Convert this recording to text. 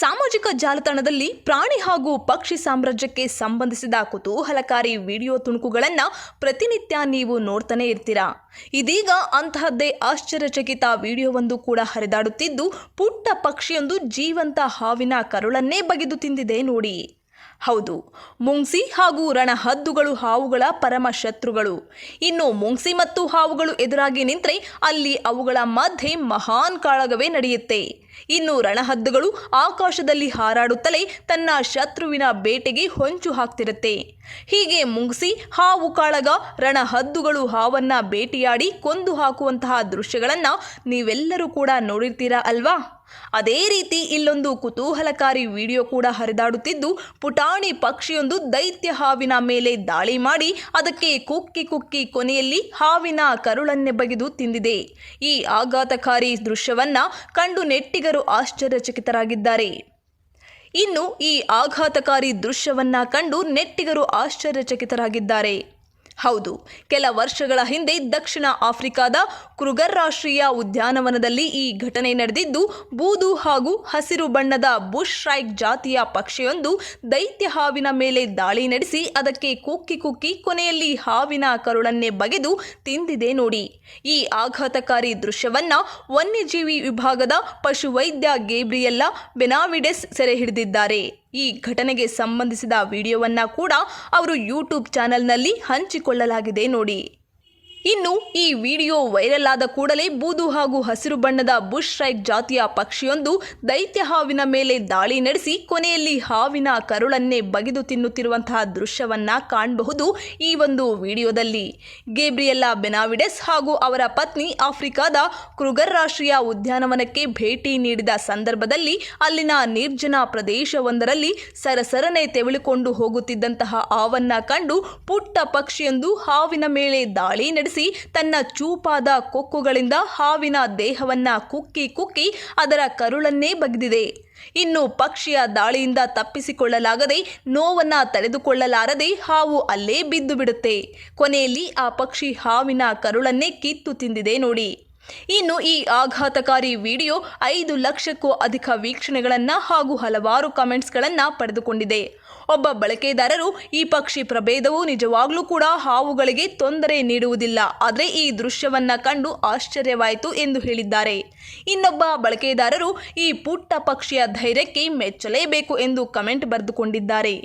ಸಾಮಾಜಿಕ ಜಾಲತಾಣದಲ್ಲಿ ಪ್ರಾಣಿ ಹಾಗೂ ಪಕ್ಷಿ ಸಾಮ್ರಾಜ್ಯಕ್ಕೆ ಸಂಬಂಧಿಸಿದ ಕುತೂಹಲಕಾರಿ ವಿಡಿಯೋ ತುಣುಕುಗಳನ್ನು ಪ್ರತಿನಿತ್ಯ ನೀವು ನೋಡ್ತಾನೆ ಇರ್ತೀರಾ? ಇದೀಗ ಅಂತಹದ್ದೇ ಆಶ್ಚರ್ಯಚಕಿತ ವಿಡಿಯೋವೊಂದು ಕೂಡ ಹರಿದಾಡುತ್ತಿದ್ದು, ಪುಟ್ಟ ಪಕ್ಷಿಯೊಂದು ಜೀವಂತ ಹಾವಿನ ಕರುಳನ್ನೇ ಬಗೆದು ತಿಂದಿದೆ ನೋಡಿ. ಹೌದು, ಮುಂಗ್ಸಿ ಹಾಗೂ ರಣಹದ್ದುಗಳು ಹಾವುಗಳ ಪರಮ ಶತ್ರುಗಳು. ಇನ್ನು ಮುಂಗ್ಸಿ ಮತ್ತು ಹಾವುಗಳು ಎದುರಾಗಿ ನಿಂತರೆ ಅಲ್ಲಿ ಅವುಗಳ ಮಧ್ಯೆ ಮಹಾನ್ ಕಾಳಗವೇ ನಡೆಯುತ್ತೆ. ಇನ್ನು ರಣಹದ್ದುಗಳು ಆಕಾಶದಲ್ಲಿ ಹಾರಾಡುತ್ತಲೇ ತನ್ನ ಶತ್ರುವಿನ ಬೇಟೆಗೆ ಹೊಂಚು ಹಾಕ್ತಿರುತ್ತೆ. ಹೀಗೆ ಮುಗಿಸಿ ಹಾವು ಕಾಳಗ ರಣಹದ್ದುಗಳು ಹಾವನ್ನ ಬೇಟೆಯಾಡಿ ಕೊಂದು ಹಾಕುವಂತಹ ದೃಶ್ಯಗಳನ್ನು ನೀವೆಲ್ಲರೂ ಕೂಡ ನೋಡಿರ್ತೀರಾ ಅಲ್ವಾ? ಅದೇ ರೀತಿ ಇಲ್ಲೊಂದು ಕುತೂಹಲಕಾರಿ ವಿಡಿಯೋ ಕೂಡ ಹರಿದಾಡುತ್ತಿದ್ದು, ಪುಟಾಣಿ ಪಕ್ಷಿಯೊಂದು ದೈತ್ಯ ಹಾವಿನ ಮೇಲೆ ದಾಳಿ ಮಾಡಿ ಅದಕ್ಕೆ ಕುಕ್ಕಿ ಕುಕ್ಕಿ ಕೊನೆಯಲ್ಲಿ ಹಾವಿನ ಕರುಳನ್ನೇ ಬಗೆದು ತಿಂದಿದೆ. ಈ ಆಘಾತಕಾರಿ ದೃಶ್ಯವನ್ನ ಕಂಡು ನೆಟ್ಟಿಗರು ಆಶ್ಚರ್ಯಚಕಿತರಾಗಿದ್ದಾರೆ. ಇನ್ನು ಈ ಆಘಾತಕಾರಿ ದೃಶ್ಯವನ್ನ ಕಂಡು ನೆಟ್ಟಿಗರು ಆಶ್ಚರ್ಯಚಕಿತರಾಗಿದ್ದಾರೆ. ಹೌದು. ಕೆಲ ವರ್ಷಗಳ ಹಿಂದೆ ದಕ್ಷಿಣ ಆಫ್ರಿಕಾದ ಕ್ರುಗರ್ ರಾಷ್ಟ್ರೀಯ ಉದ್ಯಾನವನದಲ್ಲಿ ಈ ಘಟನೆ ನಡೆದಿದ್ದು, ಬೂದು ಹಾಗೂ ಹಸಿರು ಬಣ್ಣದ ಬುಷ್ ರೈಕ್ ಜಾತಿಯ ಪಕ್ಷಿಯೊಂದು ದೈತ್ಯ ಹಾವಿನ ಮೇಲೆ ದಾಳಿ ನಡೆಸಿ, ಅದಕ್ಕೆ ಕುಕ್ಕಿ ಕುಕ್ಕಿ ಕೊನೆಯಲ್ಲಿ ಹಾವಿನ ಕರುಳನ್ನೇ ಬಗೆದು ತಿಂದಿದೆ ನೋಡಿ. ಈ ಆಘಾತಕಾರಿ ದೃಶ್ಯವನ್ನ ವನ್ಯಜೀವಿ ವಿಭಾಗದ ಪಶುವೈದ್ಯ ಗೇಬ್ರಿಯೆಲ್ಲಾ ಬೆನಾವಿಡೆಸ್ ಸೆರೆ ಹಿಡಿದಿದ್ದಾರೆ. ಈ ಘಟನೆಗೆ ಸಂಬಂಧಿಸಿದ ವಿಡಿಯೋವನ್ನ ಕೂಡ ಅವರು ಯೂಟ್ಯೂಬ್ ಚಾನೆಲ್ನಲ್ಲಿ ಹಂಚಿಕೊಳ್ಳಲಾಗಿದೆ ನೋಡಿ. ಇನ್ನು ಈ ವಿಡಿಯೋ ವೈರಲ್ ಆದ ಕೂಡಲೇ ಬೂದು ಹಾಗೂ ಹಸಿರು ಬಣ್ಣದ ಬುಷ್ ರೈಕ್ ಜಾತಿಯ ಪಕ್ಷಿಯೊಂದು ದೈತ್ಯ ಹಾವಿನ ಮೇಲೆ ದಾಳಿ ನಡೆಸಿ ಕೊನೆಯಲ್ಲಿ ಹಾವಿನ ಕರುಳನ್ನೇ ಬಗೆದು ತಿನ್ನುತ್ತಿರುವಂತಹ ದೃಶ್ಯವನ್ನ ಕಾಣಬಹುದು ಈ ಒಂದು ವಿಡಿಯೋದಲ್ಲಿ. ಗೇಬ್ರಿಯಲ್ಲಾ ಬೆನಾವಿಡೆಸ್ ಹಾಗೂ ಅವರ ಪತ್ನಿ ಆಫ್ರಿಕಾದ ಕ್ರುಗರ್ ರಾಷ್ಟ್ರೀಯ ಉದ್ಯಾನವನಕ್ಕೆ ಭೇಟಿ ನೀಡಿದ ಸಂದರ್ಭದಲ್ಲಿ ಅಲ್ಲಿನ ನಿರ್ಜನ ಪ್ರದೇಶವೊಂದರಲ್ಲಿ ಸರಸರನೆ ತೆವಳಿಕೊಂಡು ಹೋಗುತ್ತಿದ್ದಂತಹ ಹಾವನ್ನ ಕಂಡು ಪುಟ್ಟ ಪಕ್ಷಿಯೊಂದು ಹಾವಿನ ಮೇಲೆ ದಾಳಿ ನಡೆಸಿ ತನ್ನ ಚೂಪಾದ ಕೊಕ್ಕುಗಳಿಂದ ಹಾವಿನ ದೇಹವನ್ನ ಕುಕ್ಕಿ ಕುಕ್ಕಿ ಅದರ ಕರುಳನ್ನೇ ಬಗೆದಿದೆ. ಇನ್ನು ಪಕ್ಷಿಯ ದಾಳಿಯಿಂದ ತಪ್ಪಿಸಿಕೊಳ್ಳಲಾಗದೆ ನೋವನ್ನ ತಡೆದುಕೊಳ್ಳಲಾರದೆ ಹಾವು ಅಲ್ಲೇ ಬಿದ್ದು ಬಿಡುತ್ತೆ. ಕೊನೆಯಲ್ಲಿ ಆ ಪಕ್ಷಿ ಹಾವಿನ ಕರುಳನ್ನೇ ಕಿತ್ತು ತಿಂದಿದೆ ನೋಡಿ. ಇನ್ನು ಈ ಆಘಾತಕಾರಿ ವಿಡಿಯೋ ಐದು ಲಕ್ಷಕ್ಕೂ ಅಧಿಕ ವೀಕ್ಷಣೆಗಳನ್ನು ಹಾಗೂ ಹಲವಾರು ಕಮೆಂಟ್ಸ್ಗಳನ್ನು ಪಡೆದುಕೊಂಡಿದೆ. ಒಬ್ಬ ಬಳಕೆದಾರರು, ಈ ಪಕ್ಷಿ ಪ್ರಭೇದವು ನಿಜವಾಗ್ಲೂ ಕೂಡ ಹಾವುಗಳಿಗೆ ತೊಂದರೆ ನೀಡುವುದಿಲ್ಲ. ಆದರೆ ಈ ದೃಶ್ಯವನ್ನ ಕಂಡು ಆಶ್ಚರ್ಯವಾಯಿತು ಎಂದು ಹೇಳಿದ್ದಾರೆ. ಇನ್ನೊಬ್ಬ ಬಳಕೆದಾರರು, ಈ ಪುಟ್ಟ ಪಕ್ಷಿಯ ಧೈರ್ಯಕ್ಕೆ ಮೆಚ್ಚಲೇಬೇಕು ಎಂದು ಕಮೆಂಟ್ ಬರೆದುಕೊಂಡಿದ್ದಾರೆ.